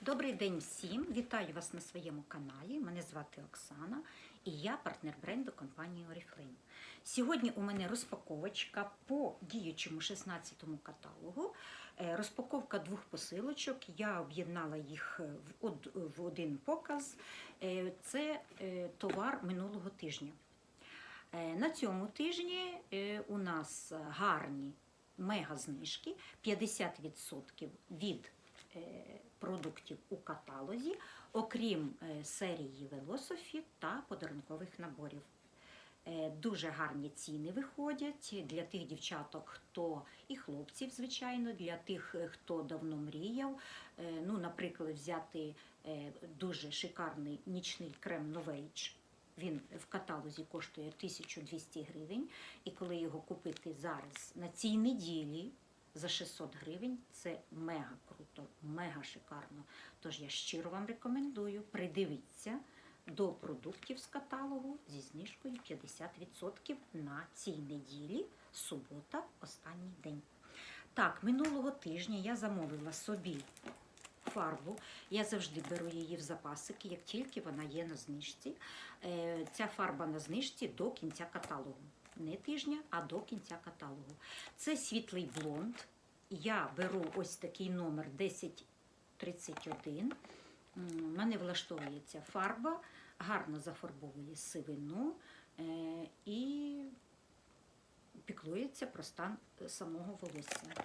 Добрий день всім! Вітаю вас на своєму каналі. Мене звати Оксана і я партнер бренду компанії Oriflame. Сьогодні у мене розпаковочка по діючому 16-му каталогу. Е, Розпаковка двох посилочок. Я об'єднала їх в один показ. Е, Це е, товар минулого тижня. Е, На цьому тижні е, у нас гарні мега знижки 50% від е, продуктів у каталозі, окрім е, серії Velocify та подарункових наборів. Е, Дуже гарні ціни виходять для тих дівчаток, хто і хлопців, звичайно, для тих, е, хто давно мріяв. Е, Ну, наприклад, взяти е, дуже шикарний нічний крем Novage. Він в каталозі коштує 1200 гривень. І коли його купити зараз на цій неділі за 600 гривень, це мега круто, мега шикарно. Тож я щиро вам рекомендую придивіться до продуктів з каталогу зі знижкою 50% на цій неділі, субота, останній день. Так, минулого тижня я замовила собі фарбу. Я завжди беру її в запасики, як тільки вона є на знижці. Е, Ця фарба на знижці до кінця каталогу. Не тижня, а до кінця каталогу. Це світлий блонд. Я беру ось такий номер 1031. М, Мене влаштовує ця фарба, гарно зафарбовує сивину е, і піклується про стан самого волосся.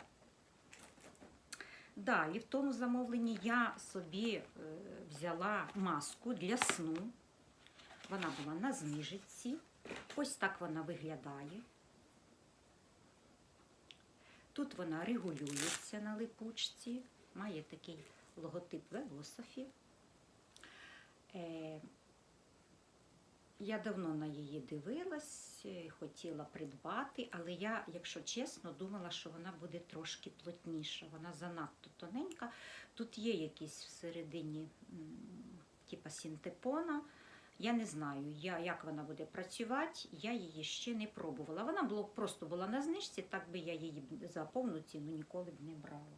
Далі в тому замовленні я собі е, взяла маску для сну. Вона була на знижці. Ось так вона виглядає. Тут вона регулюється на липучці, має такий логотип Velocify. Е, я давно на її дивилась, е, хотіла придбати, але я, якщо чесно, думала, що вона буде трошки плотніша. Вона занадто тоненька. Тут є якісь всередині, типа синтепона. Я не знаю, я, як вона буде працювати, я її ще не пробувала. Вона було, просто була на знижці, так би я її за повну ціну ніколи б не брала.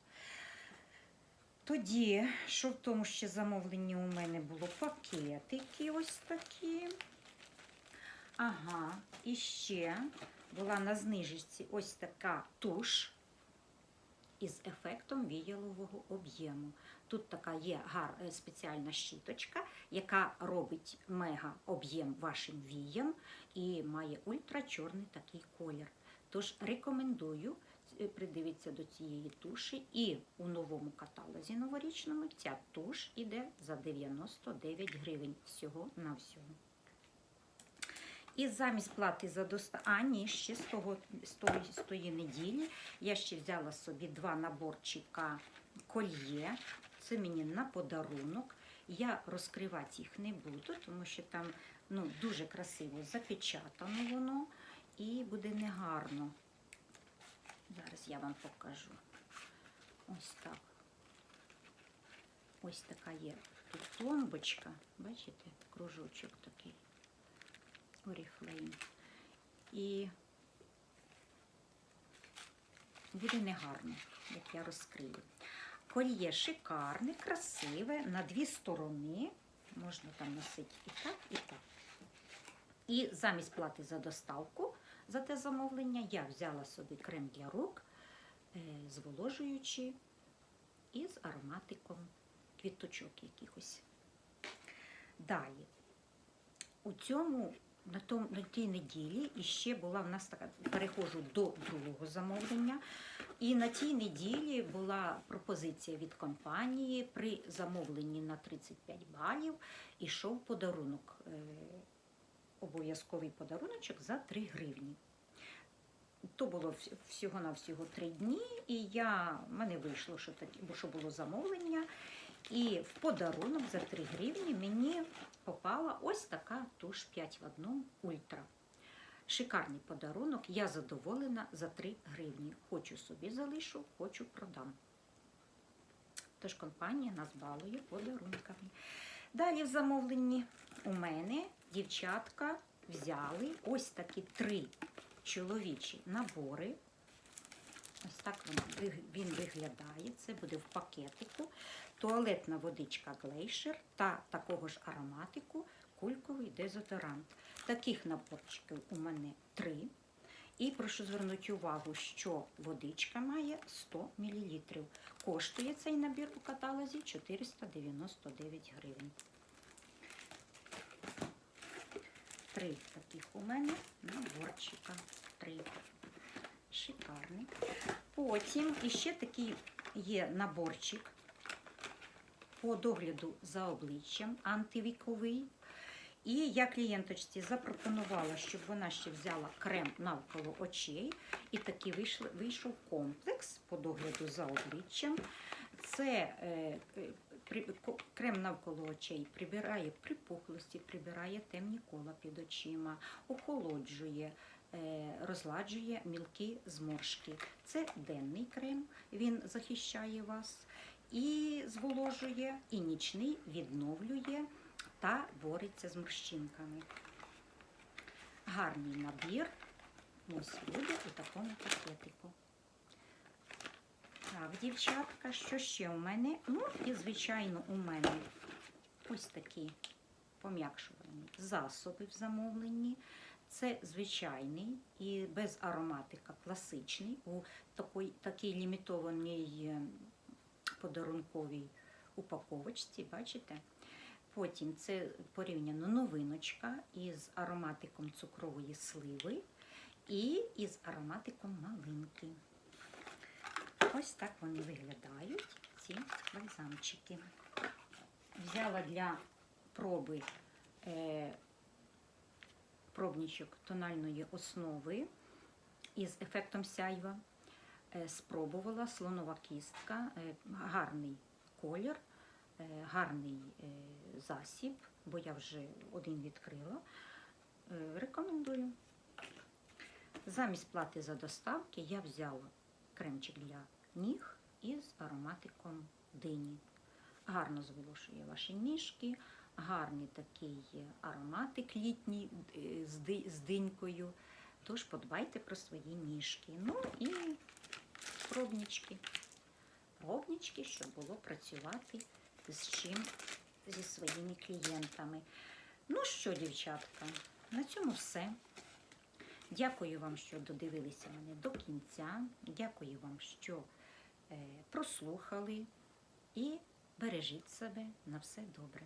Тоді, що в тому ще замовленні у мене було пакетики ось такі. Ага, і ще була на знижці ось така туш із ефектом віялового об'єму. Тут така є гар, е, спеціальна щіточка, яка робить мега об'єм вашим віям і має ультрачорний такий колір. Тож рекомендую е, придивитися до цієї туші. І у новому каталозі новорічному ця туш іде за 99 гривень всього на всього. І замість плати за доставку, а ні, ще з, того, з, тої, з тої неділі я ще взяла собі два наборчика кольє. Це мені на подарунок. Я розкривати їх не буду, тому що там ну, дуже красиво запечатано воно і буде негарно. Зараз я вам покажу. Ось так. Ось така є тут пломбочка. Бачите, кружочок такий. Oriflame. І буде негарно, як я розкрию. Кольє шикарне, красиве, на дві сторони. Можна там носити і так, і так. І замість плати за доставку за те замовлення я взяла собі крем для рук, е, зволожуючи і з ароматиком квіточок якихось. Далі. У цьому на, том, на тій неділі і ще була в нас така, переходжу до другого замовлення. І на тій неділі була пропозиція від компанії при замовленні на 35 балів ішов подарунок, е, обов'язковий подаруночок за 3 гривні. То було вс- всього-навсього 3 дні, і я, в мене вийшло, що, такі, бо що було замовлення. І в подарунок за 3 гривні мені попала ось така туш 5 в 1 ультра. Шикарний подарунок. Я задоволена за 3 гривні. Хочу собі залишу, хочу продам. Тож компанія нас балує подарунками. Далі в замовленні у мене дівчатка взяли ось такі три чоловічі набори. Ось так він, виглядає. Це буде в пакетику. Туалетна водичка глейшер та такого ж ароматику кульковий дезодорант. Таких наборчиків у мене три. І прошу звернути увагу, що водичка має 100 мл. Коштує цей набір у каталозі 499 гривень. Три таких у мене наборчика. Три. Шикарний. Потім іще такий є наборчик по догляду за обличчям антивіковий. І я клієнточці запропонувала, щоб вона ще взяла крем навколо очей. І такий вийшли- вийшов комплекс по догляду за обличчям. Це е, при- крем навколо очей прибирає припухлості, прибирає темні кола під очима, охолоджує, розладжує мілкі зморшки. Це денний крем, він захищає вас і зволожує, і нічний відновлює та бореться з морщинками. Гарний набір. Ось буде у такому пакетику. Так, дівчатка, що ще у мене? Ну, і, звичайно, у мене ось такі пом'якшувальні засоби в замовленні. Це звичайний і без ароматика класичний у такій, такій лімітованій е, подарунковій упаковочці, бачите? Потім це порівняно новиночка із ароматиком цукрової сливи і із ароматиком малинки. Ось так вони виглядають, ці бальзамчики. Взяла для проби пробничок тональної основи із ефектом сяйва. Е, спробувала слонова кістка, е, гарний колір, е, гарний засіб, бо я вже один відкрила. Рекомендую. Замість плати за доставки я взяла кремчик для ніг із ароматиком дині. Гарно зволожує ваші ніжки, гарний такий ароматик літній е, з динькою. Тож подбайте про свої ніжки. Ну і пробнички. Пробнички, щоб було працювати з чим зі своїми клієнтами. Ну що, дівчатка, на цьому все. Дякую вам, що додивилися мене до кінця. Дякую вам, що е, прослухали. І бережіть себе на все добре.